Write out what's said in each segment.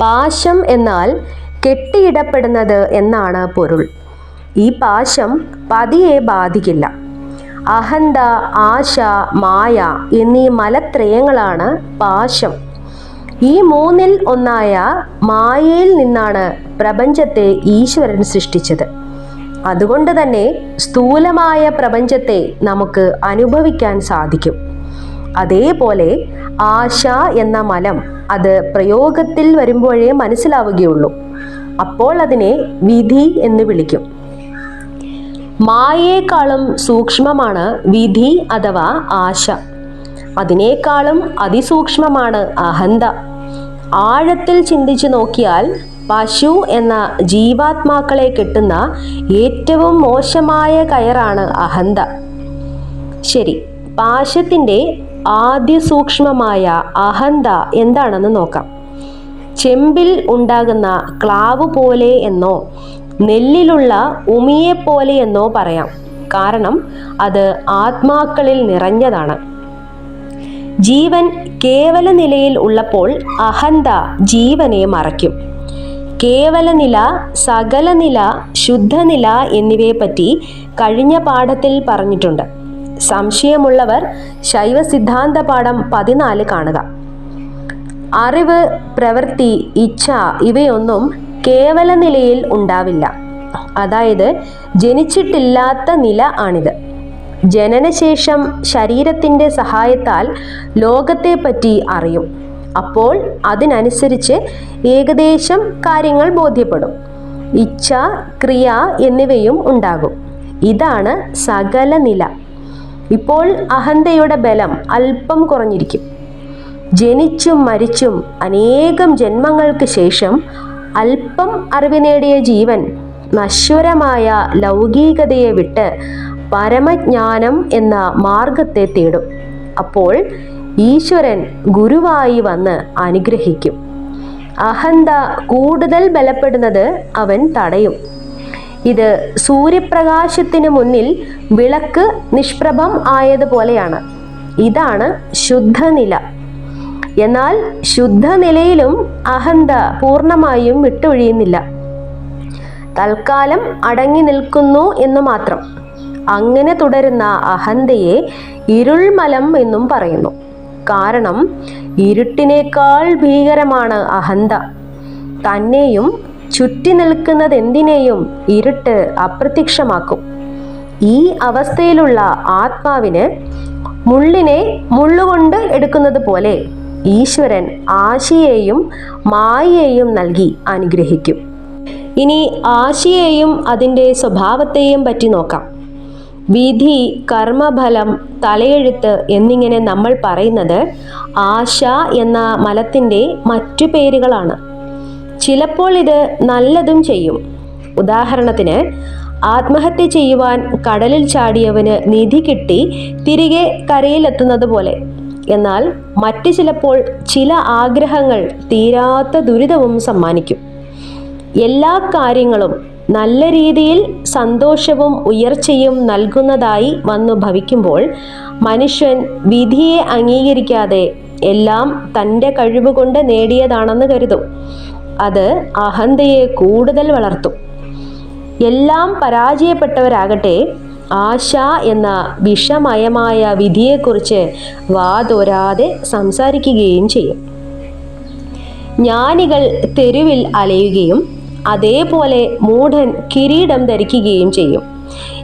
പാശം എന്നാൽ കെട്ടിയിടപ്പെടുന്നത് എന്നാണ് പൊരുൾ. ഈ പാശം പതിയെ ബാധിക്കില്ല. അഹന്ത ആശ മായ എന്നീ മലത്രയങ്ങളാണ് പാശം. ഈ മൂന്നിൽ ഒന്നായ മായയിൽ നിന്നാണ് പ്രപഞ്ചത്തെ ഈശ്വരൻ സൃഷ്ടിച്ചത്. അതുകൊണ്ട് തന്നെ സ്ഥൂലമായ പ്രപഞ്ചത്തെ നമുക്ക് അനുഭവിക്കാൻ സാധിക്കും. അതേപോലെ ആശ എന്ന മലം അത് പ്രയോഗത്തിൽ വരുമ്പോഴേ മനസ്സിലാവുകയുള്ളൂ. അപ്പോൾ അതിനെ വിധി എന്ന് വിളിക്കും. മായേക്കാളും സൂക്ഷ്മമാണ് വിധി അഥവാ ആശ. അതിനേക്കാളും അതിസൂക്ഷ്മമാണ് അഹന്ത. ആഴത്തിൽ ചിന്തിച്ചു നോക്കിയാൽ പശു എന്ന ജീവാത്മാക്കളെ കെട്ടുന്ന ഏറ്റവും മോശമായ കയറാണ് അഹന്ത. ശരി പാശത്തിന്റെ ആദ്യ സൂക്ഷ്മമായ അഹന്ത എന്താണെന്ന് നോക്കാം. ചെമ്പിൽ ഉണ്ടാകുന്ന ക്ലാവ് പോലെ എന്നോ നെല്ലിലുള്ള ഉമിയെ പോലെ എന്നോ പറയാം. കാരണം അത് ആത്മാക്കളിൽ നിറഞ്ഞതാണ്. ജീവൻ കേവല നിലയിൽ ഉള്ളപ്പോൾ അഹന്ത ജീവനെ മറയ്ക്കും. കേവല നില സകല നില ശുദ്ധനില എന്നിവയെപ്പറ്റി കഴിഞ്ഞ പാഠത്തിൽ പറഞ്ഞിട്ടുണ്ട്. സംശയമുള്ളവർ ശൈവ സിദ്ധാന്ത പാഠം പതിനാല് കാണുക. അറിവ് പ്രവൃത്തി ഇച്ഛ ഇവയൊന്നും കേവല നിലയിൽ ഉണ്ടാവില്ല. അതായത് ജനിച്ചിട്ടില്ലാത്ത നില ആണിത്. ജനനശേഷം ശരീരത്തിന്റെ സഹായത്താൽ ലോകത്തെപ്പറ്റി അറിയും. അപ്പോൾ അതിനനുസരിച്ച് ഏകദേശം കാര്യങ്ങൾ ബോധ്യപ്പെടും. ഇച്ഛ ക്രിയ എന്നിവയും ഉണ്ടാകും. ഇതാണ് സകല നില ഇപ്പോൾ അഹന്തയുടെ ബലം അല്പം കുറഞ്ഞിരിക്കും. ജനിച്ചും മരിച്ചും അനേകം ജന്മങ്ങൾക്ക് ശേഷം അല്പം അറിവ് നേടിയ ജീവൻ നശ്വരമായ ലൗകികതയെ വിട്ട് പരമജ്ഞാനം എന്ന മാർഗത്തെ തേടും. അപ്പോൾ ഈശ്വരൻ ഗുരുവായി വന്ന് അനുഗ്രഹിക്കും. അഹന്ത കൂടുതൽ ബലപ്പെടുന്നത് അവൻ തടയും. ഇത് സൂര്യപ്രകാശത്തിന് മുന്നിൽ വിളക്ക് നിഷ്പ്രഭം ആയതുപോലെയാണ്. ഇതാണ് ശുദ്ധനില. എന്നാൽ ശുദ്ധനിലയിലും അഹന്ത പൂർണമായും വിട്ടൊഴിയുന്നില്ല. തൽക്കാലം അടങ്ങി നിൽക്കുന്നു എന്ന് മാത്രം. അങ്ങനെ തുടരുന്ന അഹന്തയെ ഇരുൾമലം എന്നും പറയുന്നു. കാരണം ഇരുട്ടിനേക്കാൾ ഭീകരമാണ് അഹന്ത. തന്നെയും ചുറ്റി നിൽക്കുന്നതെന്തിനേയും ഇരുട്ട് അപ്രത്യക്ഷമാക്കും. ഈ അവസ്ഥയിലുള്ള ആത്മാവിന് മുള്ളിനെ മുള്ളുകൊണ്ട് എടുക്കുന്നത് പോലെ ഈശ്വരൻ ആശിയെയും മായയെയും നൽകി അനുഗ്രഹിക്കും. ഇനി ആശിയെയും അതിന്റെ സ്വഭാവത്തെയും പറ്റി നോക്കാം. വിധി കർമ്മഫലം തലയെഴുത്ത് എന്നിങ്ങനെ നമ്മൾ പറയുന്നത് ആശ എന്ന മലത്തിന്റെ മറ്റു പേരുകളാണ്. ചിലപ്പോൾ ഇത് നല്ലതും ചെയ്യും. ഉദാഹരണത്തിന് ആത്മഹത്യ ചെയ്യുവാൻ കടലിൽ ചാടിയവന് നിധി കിട്ടി തിരികെ കരയിലെത്തുന്നത് പോലെ എന്നാൽ മറ്റു ചിലപ്പോൾ ചില ആഗ്രഹങ്ങൾ തീരാത്ത ദുരിതവും സമ്മാനിക്കും. എല്ലാ കാര്യങ്ങളും നല്ല രീതിയിൽ സന്തോഷവും ഉയർച്ചയും നൽകുന്നതായി വന്നു ഭവിക്കുമ്പോൾ മനുഷ്യൻ വിധിയെ അംഗീകരിക്കാതെ എല്ലാം തന്റെ കഴിവുകൊണ്ട് നേടിയതാണെന്ന് കരുതും. അത് അഹന്തയെ കൂടുതൽ വളർത്തും. എല്ലാം പരാജയപ്പെട്ടവരാകട്ടെ ആശ എന്ന വിഷമയമായ വിധിയെക്കുറിച്ച് വാതോരാതെ സംസാരിക്കുകയും ചെയ്യും. ജ്ഞാനികൾ തെരുവിൽ അലയുകയും അതേപോലെ മൂഢൻ കിരീടം ധരിക്കുകയും ചെയ്യും.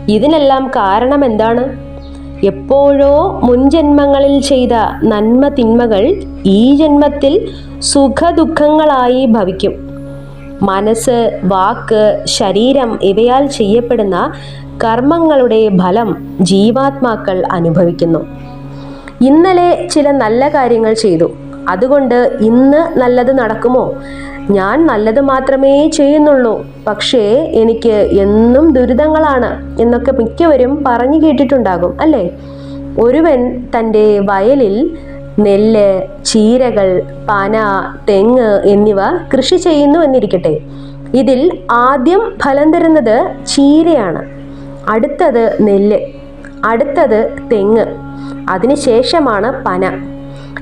ഇതിനെല്ലാം കാരണം എന്താണ് എപ്പോഴോ മുൻജന്മങ്ങളിൽ ചെയ്ത നന്മ തിന്മകൾ ഈ ജന്മത്തിൽ സുഖദുഃഖങ്ങളായി ഭവിക്കും. മനസ്സ് വാക്ക് ശരീരം ഇവയാൽ ചെയ്യപ്പെടുന്ന കർമ്മങ്ങളുടെ ഫലം ജീവാത്മാക്കൾ അനുഭവിക്കുന്നു. ഇന്നലെ ചില നല്ല കാര്യങ്ങൾ ചെയ്തു. അതുകൊണ്ട് ഇന്ന് നല്ലത് നടക്കുമോ? ഞാൻ നല്ലത് മാത്രമേ ചെയ്യുന്നുള്ളൂ. പക്ഷേ എനിക്ക് എന്നും ദുരിതങ്ങളാണ് എന്നൊക്കെ മിക്കവരും പറഞ്ഞു കേട്ടിട്ടുണ്ടാകും അല്ലേ? ഒരുവൻ തന്റെ വയലിൽ നെല്ല് ചീരകൾ പന തെങ്ങ് എന്നിവ കൃഷി ചെയ്യുന്നു എന്നിരിക്കട്ടെ. ഇതിൽ ആദ്യം ഫലം തരുന്നത് ചീരയാണ് അടുത്തത് നെല്ല് അടുത്തത് തെങ്ങ് അതിനുശേഷമാണ് പന.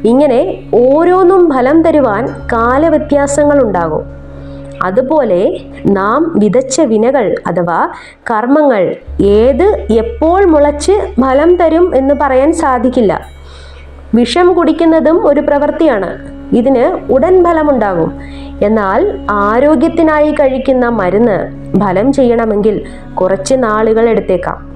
ഇങ്ങനെ ഓരോന്നും ഫലം തരുവാൻ കാലവ്യത്യാസങ്ങൾ ഉണ്ടാകും അതുപോലെ നാം വിതച്ച വിനകൾ അഥവാ കർമ്മങ്ങൾ ഏത് എപ്പോൾ മുളച്ച് ഫലം തരും എന്ന് പറയാൻ സാധിക്കില്ല. വിഷം കുടിക്കുന്നതും ഒരു പ്രവൃത്തിയാണ്. ഇതിന് ഉടൻ ഫലമുണ്ടാകും. എന്നാൽ ആരോഗ്യത്തിനായി കഴിക്കുന്ന മരുന്ന് ഫലം ചെയ്യണമെങ്കിൽ കുറച്ച് നാളുകൾ എടുത്തേക്കാം.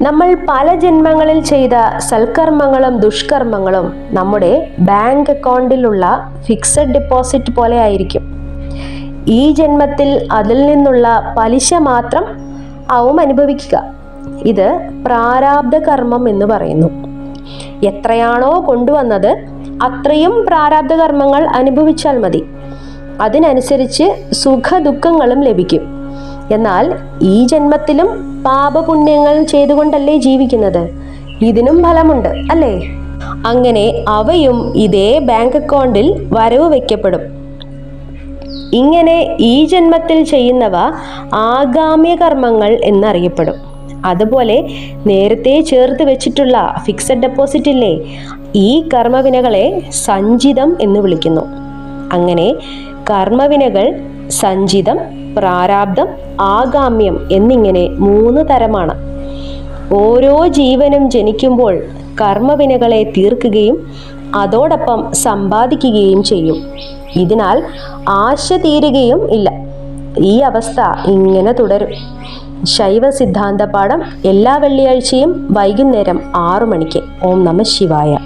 നമ്മൾ പല ജന്മങ്ങളിൽ ചെയ്ത സൽക്കർമ്മങ്ങളും ദുഷ്കർമ്മങ്ങളും നമ്മുടെ ബാങ്ക് അക്കൗണ്ടിലുള്ള ഫിക്സഡ് ഡെപ്പോസിറ്റ് പോലെ ആയിരിക്കും. ഈ ജന്മത്തിൽ അതിൽ നിന്നുള്ള പലിശ മാത്രം ആവും അനുഭവിക്കുക. ഇത് പ്രാരാബ്ധ കർമ്മം എന്ന് പറയുന്നു. എത്രയാണോ കൊണ്ടുവന്നത് അത്രയും പ്രാരാബ്ധ കർമ്മങ്ങൾ അനുഭവിച്ചാൽ മതി. അതിനനുസരിച്ച് സുഖ ദുഃഖങ്ങളും ലഭിക്കും. എന്നാൽ ഈ ജന്മത്തിലും പാപപുണ്യങ്ങൾ ചെയ്തുകൊണ്ടല്ലേ ജീവിക്കുന്നത്? ഇതിനും ഫലമുണ്ട് അല്ലേ? അങ്ങനെ അവയും ഇതേ ബാങ്ക് അക്കൗണ്ടിൽ വരവ് വയ്ക്കപ്പെടും ഇങ്ങനെ ഈ ജന്മത്തിൽ ചെയ്യുന്നവ ആഗാമ്യ കർമ്മങ്ങൾ എന്നറിയപ്പെടും. അതുപോലെ നേരത്തെ ചേർത്ത് വെച്ചിട്ടുള്ള ഫിക്സഡ് ഡെപ്പോസിറ്റ് ഇല്ലേ ഈ കർമ്മവിനകളെ സഞ്ചിതം എന്ന് വിളിക്കുന്നു. അങ്ങനെ കർമ്മവിനകൾ സഞ്ചിതം പ്രാരാബ്ധം ആഗാമ്യം എന്നിങ്ങനെ മൂന്ന് തരമാണ്. ഓരോ ജീവനും ജനിക്കുമ്പോൾ കർമ്മവിനകളെ തീർക്കുകയും അതോടൊപ്പം സമ്പാദിക്കുകയും ചെയ്യും. ഇതിനാൽ ആശ തീരുകയും ഇല്ല. ഈ അവസ്ഥ ഇങ്ങനെ തുടരും. ശൈവ സിദ്ധാന്ത പാഠം എല്ലാ വെള്ളിയാഴ്ചയും വൈകുന്നേരം ആറു മണിക്ക്. ഓം നമ ശിവായ.